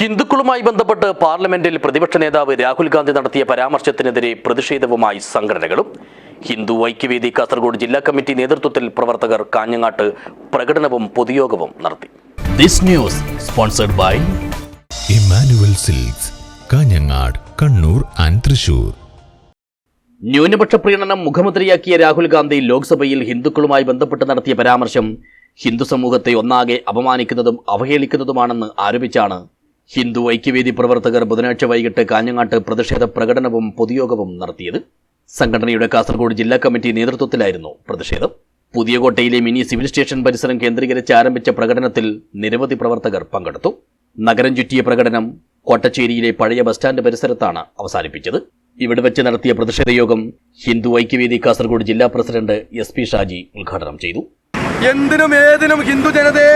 ഹിന്ദുക്കളുമായി ബന്ധപ്പെട്ട് പാർലമെന്റിൽ പ്രതിപക്ഷ നേതാവ് രാഹുൽ ഗാന്ധി നടത്തിയ പരാമർശത്തിനെതിരെ പ്രതിഷേധവുമായി സംഘടനകളും ഹിന്ദു ഐക്യവേദി കാസർഗോഡ് ജില്ലാ കമ്മിറ്റി നേതൃത്വത്തിൽ പ്രവർത്തകർ കാഞ്ഞങ്ങാട്ട് പ്രകടനവും പൊതുയോഗവും നടത്തി. This news sponsored by Emmanuel silks Kanhangad Kannur and Thrissur. ന്യൂനപക്ഷ പ്രീണനം മുഖമുദ്രയാക്കിയ രാഹുൽ ഗാന്ധി ലോക്സഭയിൽ ഹിന്ദുക്കളുമായി ബന്ധപ്പെട്ട് നടത്തിയ പരാമർശം ഹിന്ദു സമൂഹത്തെ ഒന്നാകെ അപമാനിക്കുന്നതും അവഹേളിക്കുന്നതുമാണെന്ന് ആരോപിച്ചാണ് ഹിന്ദു ഐക്യവേദി പ്രവർത്തകർ ബുധനാഴ്ച വൈകിട്ട് കാഞ്ഞങ്ങാട്ട് പ്രതിഷേധ പ്രകടനവും പൊതുയോഗവും നടത്തിയത്. സംഘടനയുടെ കാസർഗോഡ് ജില്ലാ കമ്മിറ്റി നേതൃത്വത്തിലായിരുന്നു പ്രതിഷേധം. പുതിയ കോട്ടയിലെ മിനി സിവിൽ സ്റ്റേഷൻ പരിസരം കേന്ദ്രീകരിച്ച് ആരംഭിച്ച പ്രകടനത്തിൽ നിരവധി പ്രവർത്തകർ പങ്കെടുത്തു. നഗരം ചുറ്റിയ പ്രകടനം കോട്ടച്ചേരിയിലെ പഴയ ബസ് സ്റ്റാൻഡ് പരിസരത്താണ് അവസാനിപ്പിച്ചത്. ഇവിടെ വെച്ച് നടത്തിയ പ്രതിഷേധ യോഗം ഹിന്ദു ഐക്യവേദി കാസർഗോഡ് ജില്ലാ പ്രസിഡന്റ് എസ് പി ഷാജി ഉദ്ഘാടനം ചെയ്തു. എന്തിനും ഏതിനും ഹിന്ദു ജനതയെ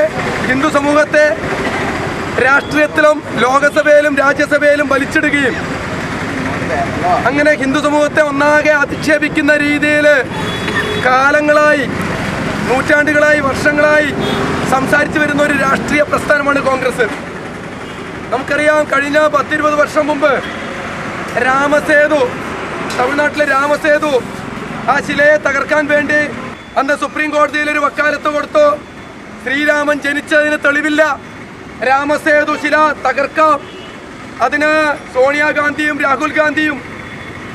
ഹിന്ദു സമൂഹത്തെ രാഷ്ട്രീയത്തിലും ലോകസഭയിലും രാജ്യസഭയിലും വലിച്ചിടുകയും. അങ്ങനെ ഹിന്ദു സമൂഹത്തെ ഒന്നാകെ അധിക്ഷേപിക്കുന്ന രീതിയിൽ കാലങ്ങളായി നൂറ്റാണ്ടുകളായി വർഷങ്ങളായി സംസാരിച്ചു വരുന്ന ഒരു രാഷ്ട്രീയ പ്രസ്ഥാനമാണ് കോൺഗ്രസ്. നമുക്കറിയാം കഴിഞ്ഞ പത്തിരുപത് വർഷം മുമ്പ് രാമസേതു തമിഴ്നാട്ടിലെ രാമസേതു ആ ശിലയെ തകർക്കാൻ വേണ്ടി അന്ന് സുപ്രീം കോടതിയിൽ ഒരു വക്കാലത്ത് കൊടുത്തു. ശ്രീരാമൻ ജനിച്ചതിന് തെളിവില്ല. രാമസേതു ശില തകർക്കാം. അതിന് സോണിയാഗാന്ധിയും രാഹുൽ ഗാന്ധിയും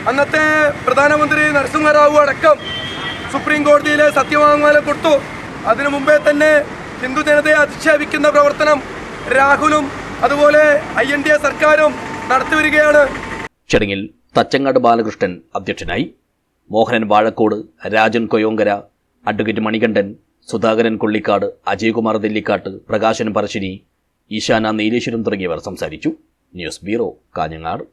അന്നത്തെ പ്രധാനമന്ത്രി നരസിംഹറാവു അടക്കം സുപ്രീം കോടതിയിൽ സത്യവാങ്മൂലം കൊടുത്തു. അതിനു മുമ്പേ തന്നെ ഹിന്ദു ജനതയെ അധിക്ഷേപിക്കുന്ന പ്രവർത്തനം രാഹുലും അതുപോലെ ഐ എൻ ഡി എ സർക്കാരും നടത്തിവരികയാണ്. ചടങ്ങിൽ തച്ചങ്ങാട് ബാലകൃഷ്ണൻ അധ്യക്ഷനായി മോഹനൻ വാഴക്കോട് രാജൻ കൊയോങ്കര അഡ്വക്കേറ്റ് മണികണ്ഠൻ സുധാകരൻ കൊള്ളിക്കാട് അജയകുമാർ ദില്ലിക്കാട്ട് പ്രകാശൻ പറശ്ശിനി ഈശാന നീലേശ്വരം തുടങ്ങിയവർ സംസാരിച്ചു. News bureau Kanhangad.